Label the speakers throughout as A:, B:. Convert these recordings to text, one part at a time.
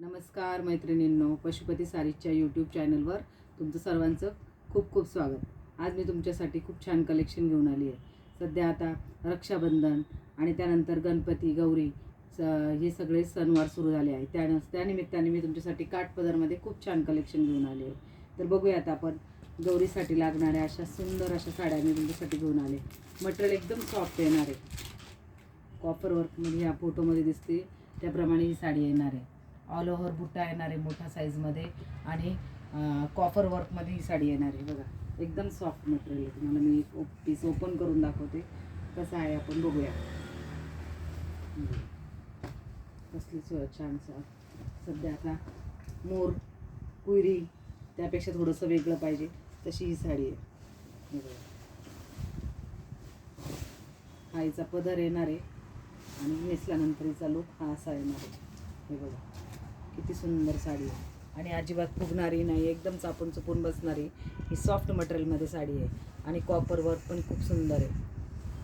A: नमस्कार मैत्रिणींनो पशुपती सारीच्या यूट्यूब चॅनलवर तुमचं सर्वांचं खूप खूप स्वागत. आज मी तुमच्यासाठी खूप छान कलेक्शन घेऊन आली आहे. सध्या आता रक्षाबंधन आणि त्यानंतर गणपती गौरी स हे सगळे सणवार सुरू झाले आहे. त्या त्यानिमित्ताने मी तुमच्यासाठी काठपदरमध्ये खूप छान कलेक्शन घेऊन आले आहे. तर बघूया आता आपण गौरीसाठी लागणाऱ्या अशा सुंदर अशा साड्या मी तुमच्यासाठी घेऊन आले मटेरियल एकदम सॉफ्ट येणार आहे. कॉपर वर्कमध्ये ह्या फोटोमध्ये दिसते त्याप्रमाणे ही साडी येणार आहे. ऑल ओव्हर बुट्टा येणार आहे मोठ्या साईजमध्ये आणि कॉपर वर्कमध्ये ही साडी येणार आहे. बघा एकदम सॉफ्ट मटेरियल आहे. तुम्हाला मी एक पीस ओपन करून दाखवते. कसं आहे आपण बघूया. कसली स- छान स- सध्या आता मोर कुयरी त्यापेक्षा थोडंसं वेगळं पाहिजे. तशी ही साडी आहे. बघा. हा हिचा पदर येणार आहे. आणि नेसल्यानंतर हिचा लुक हा असा येणार आहे. हे बघा. किती सुंदर साडी आहे. आणि अजिबात फुगणारी नाही एकदम चापून चुपून बसणारी ही सॉफ्ट मटेरियलमध्ये साडी आहे. आणि कॉपर वर्क पण खूप सुंदर आहे.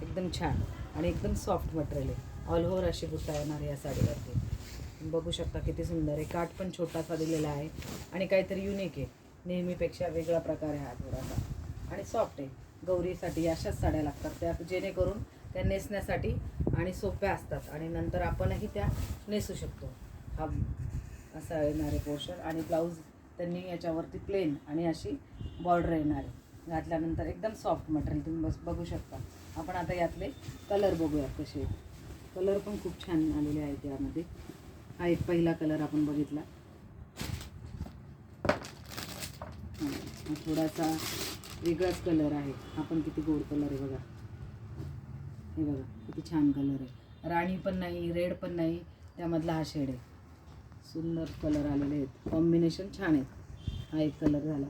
A: एकदम छान आणि एकदम सॉफ्ट मटेरियल आहे. ऑल ओव्हर अशी बुट्टा येणार या साडीवरती. बघू शकता किती सुंदर आहे. काठ पण छोटासा दिलेला आहे. आणि काहीतरी युनिक आहे. नेहमीपेक्षा वेगळा प्रकार आहे हा थोडासा. आणि सॉफ्ट आहे. गौरीसाठी अशाच साड्या लागतात. त्या जेणेकरून त्या नेसण्यासाठी आणि सोप्या असतात. आणि नंतर आपणही त्या नेसू शकतो. हा असा येणार आहे पोर्शन. आणि ब्लाऊज त्यांनी याच्यावरती प्लेन आणि अशी बॉर्डर येणार. आहे घातल्यानंतर एकदम सॉफ्ट मटेरियल तुम्ही बस बघू शकता. आपण आता यातले कलर बघूया कसे कलर पण खूप छान आलेले आहेत यामध्ये. हा एक पहिला कलर आपण बघितला. थोडासा वेगळाच कलर आहे. हा पण किती गोड कलर आहे बघा. हे बघा किती छान कलर आहे. राणी पण नाही रेड पण नाही त्यामधला हा शेड आहे. सुंदर कलर आलेले आहेत. कॉम्बिनेशन छान आहेत. हा एक कलर झाला.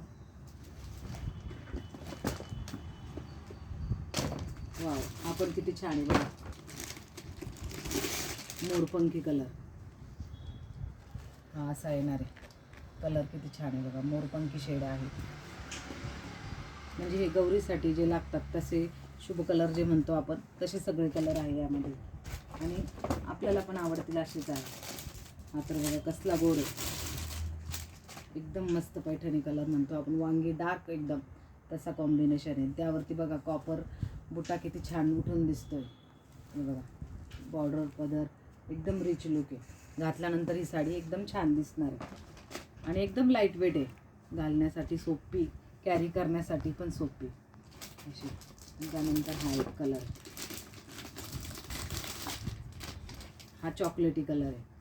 A: वाव हा पण किती छान आहे बघा. मोरपंखी कलर. हा असा येणार आहे. कलर किती छान आहे बघा. मोरपंखी शेड आहे. म्हणजे हे गौरीसाठी जे लागतात तसे शुभ कलर जे म्हणतो आपण तसे सगळे कलर आहे यामध्ये. आणि आपल्याला पण आवडतील असेच आहे. हा तर बघा कसला गोड आहे. एकदम मस्त पैठणी कलर म्हणतो आपण. वांगी डार्क एकदम तसा कॉम्बिनेशन आहे. त्यावरती बघा कॉपर बुटा किती छान उठून दिसतोय. हे बघा बॉर्डर पदर एकदम रिच लुक आहे. घातल्यानंतर ही साडी एकदम छान दिसणार आहे. आणि एकदम लाइट वेट आहे. घालण्यासाठी सोपी कॅरी करण्यासाठी पण सोपी. अशी. त्यानंतर हा एक कलर हा चॉकलेटी कलर आहे.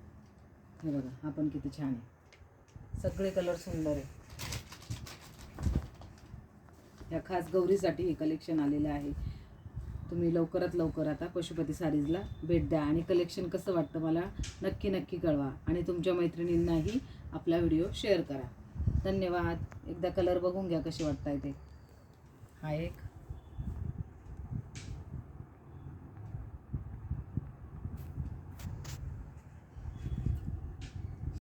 A: हे बघा हा पण किती छान आहे. सगळे कलर सुंदर आहे. या खास गौरीसाठी हे कलेक्शन आलेलं आहे. तुम्ही लवकरात लवकर आता पशुपती सारीजला भेट द्या आणि कलेक्शन कसं वाटतं मला नक्की नक्की कळवा आणि तुमच्या मैत्रिणींनाही आपला व्हिडिओ शेअर करा. धन्यवाद. एकदा कलर बघून घ्या कसे वाटताय ते. हा एक.